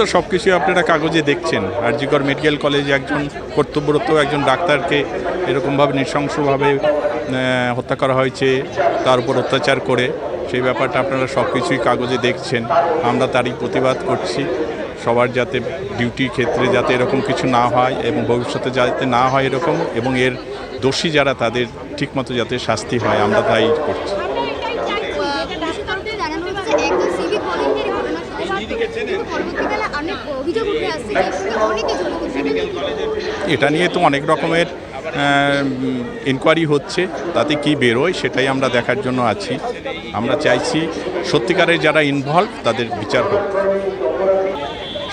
তো সব কিছুই আপনারা কাগজে দেখছেন। আরজিকর মেডিকেল কলেজে একজন কর্তব্যরত একজন ডাক্তারকে এরকমভাবে নৃশংসভাবে হত্যা করা হয়েছে, তার উপর অত্যাচার করে। সেই ব্যাপারটা আপনারা সব কিছুই কাগজে দেখছেন। আমরা তারই প্রতিবাদ করছি। সবার যাতে ডিউটির ক্ষেত্রে যাতে এরকম কিছু না হয় এবং ভবিষ্যতে যাতে না হয় এরকম এবং এর দোষী যারা তাদের ঠিকমতো যাতে শাস্তি হয়, আমরা তাই করছি। পরবর্তীকালে অনেক অভিযোগ উঠে আসছে যে অনেকে জড়িত সেটা নিয়ে কি বলবেন? এটা নিয়ে তো অনেক রকমের ইনকোয়ারি হচ্ছে তাতে কি বেরোয় সেটাই আমরা দেখার জন্য আছি। আমরা চাইছি সত্যিকারের যারা ইনভলভ তাদের বিচার হোক।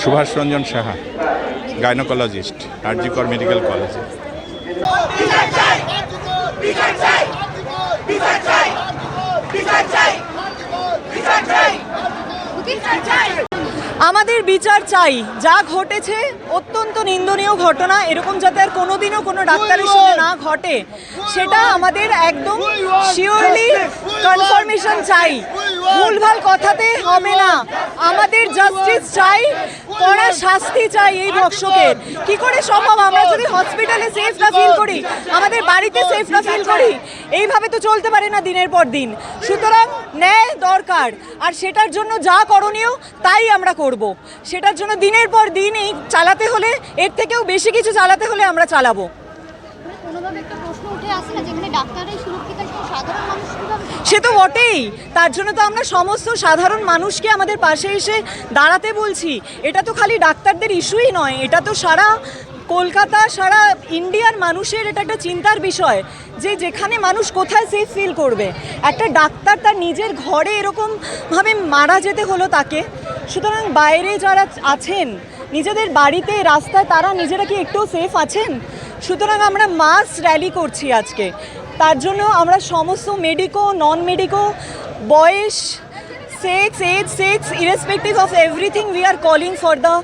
সুভাষ রঞ্জন সাহা গাইনোকোলজিস্ট আরজিকর মেডিকেল কলেজে আমাদের বিচার চাই। যা ঘটেছে অত্যন্ত নিন্দনীয় ঘটনা, এরকম যাতে আর কোনোদিনও কোনো ডাক্তারের সাথে না ঘটে, সেটা আমাদের একদম শিওরলি কনফার্মেশন চাই। ভুলভাল কথাতে হবে না। আমাদের জাস্টিস চাই, কড়া শাস্তি চাই এই ভক্ষকের কি করে সম্ভব? আমরা যদি হসপিটালে সেফ না ফিল করি, আমাদের বাড়িতে সেফ না ফিল করি, এইভাবে তো চলতে পারে না দিনের পর দিন। সুতরাং ন্যায় দরকার। আর সেটার জন্য যা করণীয়, তাই আমরা করব। সেটার জন্য দিনের পর দিন এই চালাতে হলে, এর থেকেও বেশি কিছু চালাতে হলে আমরা চালাবো। কোনোভাবে একটা প্রশ্ন উঠে আসছে না, যেখানে সুরক্ষিত সাধারণ সে তো বটেই। তার জন্য তো আমরা সমস্ত সাধারণ মানুষকে আমাদের পাশে এসে দাঁড়াতে বলছি। এটা তো খালি ডাক্তারদের ইস্যুই নয়, এটা তো সারা কলকাতা, সারা ইন্ডিয়ার মানুষের এটা একটা চিন্তার বিষয় যে যেখানে মানুষ কোথায় সেফ ফিল করবে। একটা ডাক্তার তার নিজের ঘরে এরকমভাবে মারা যেতে হলো তাকে। সুতরাং বাইরে যারা আছেন, নিজেদের বাড়িতে, রাস্তায় তারা নিজেরা কি একটু সেফ আছেন? সুতরাং আমরা মাস র্যালি করছি আজকে। তার জন্য আমরা সমস্ত মেডিকো নন মেডিকো বয়স sex age sex irrespective of everything we are calling for the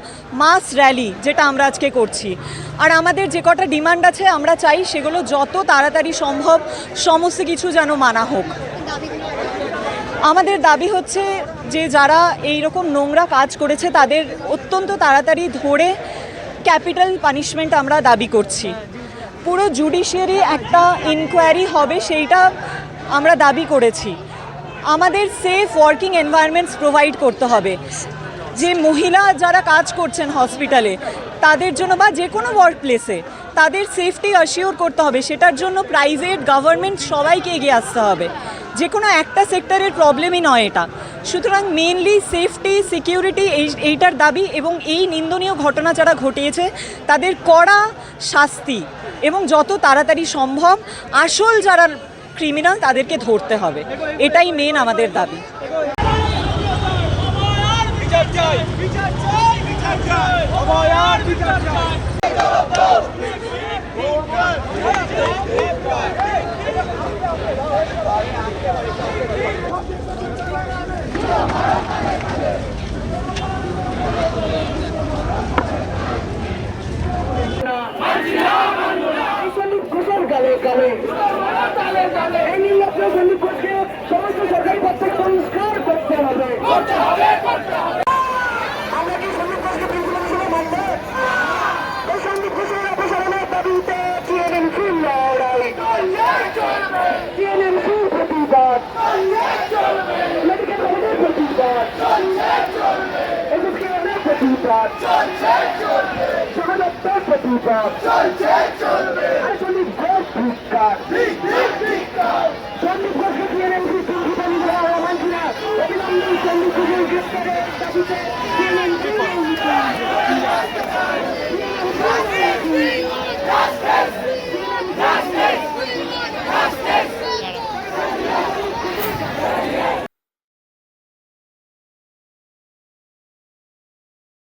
mass rally যেটা আমরা আজকে করছি। আর আমাদের যে কটা ডিমান্ড আছে, আমরা চাই সেগুলো যত তাড়াতাড়ি সম্ভব সমস্ত কিছু যেন মানা হোক। আমাদের দাবি হচ্ছে যে যারা এই রকম নোংরা কাজ করেছে, তাদের অত্যন্ত তাড়াতাড়ি ধরে ক্যাপিটাল পানিশমেন্ট আমরা দাবি করছি। পুরো জুডিশিয়ারি একটা ইনকোয়ারি হবে, সেইটা আমরা দাবি করেছি। আমাদের সেফ ওয়ার্কিং এনভায়রনমেন্টস প্রোভাইড করতে হবে। যে মহিলা যারা কাজ করছেন হসপিটালে তাদের জন্য বা যে কোনো ওয়ার্ক প্লেসে তাদের সেফটি অ্যাসিওর করতে হবে। সেটার জন্য প্রাইভেট গভর্নমেন্ট সবাইকে এগিয়ে আসতে হবে। যে কোনো একটা সেক্টরের প্রবলেমই নয় এটা। সুতরাং মেনলি সেফটি সিকিউরিটি এই, এইটার দাবি এবং এই নিন্দনীয় ঘটনা যারা ঘটিয়েছে, তাদের কড়া শাস্তি এবং যত তাড়াতাড়ি সম্ভব আসল যারা ক্রিমিনাল তাদেরকে ধরতে হবে। এটাই মেন আমাদের দাবি। বিচার চাই বিচার চাই বিচার চাই অভয়ার বিচার চাই সন্দীপ ঘোষের গালে গালে এই নির্লজ্জ সন্দীপ ঘোষকে সমস্ত সরকারি পদ থেকে বহিষ্কার করতে হবে আমরা কি সন্দীপ ঘোষকে প্রিন্সিপাল হিসেবে মানব এই সন্দীপ ঘোষের অপসারণের দাবিতে টিএনএমসি লড়াই টিএনএমসি প্রতিবাদ মেডিকেল কলেজের প্রতিবাদ এসএসকেএমের প্রতিবাদ সমাজত্বের প্রতিবাদ সন্দীপ ঘোষ ভিক্ষার সন্দীপ ঘোষকে টিএনএমসি প্রিন্সিপাল হিসেবে আমরা মানছি না অবিলম্বে সন্দীপ ঘোষের গ্রেপ্তারের দাবিতে টিএনএমসি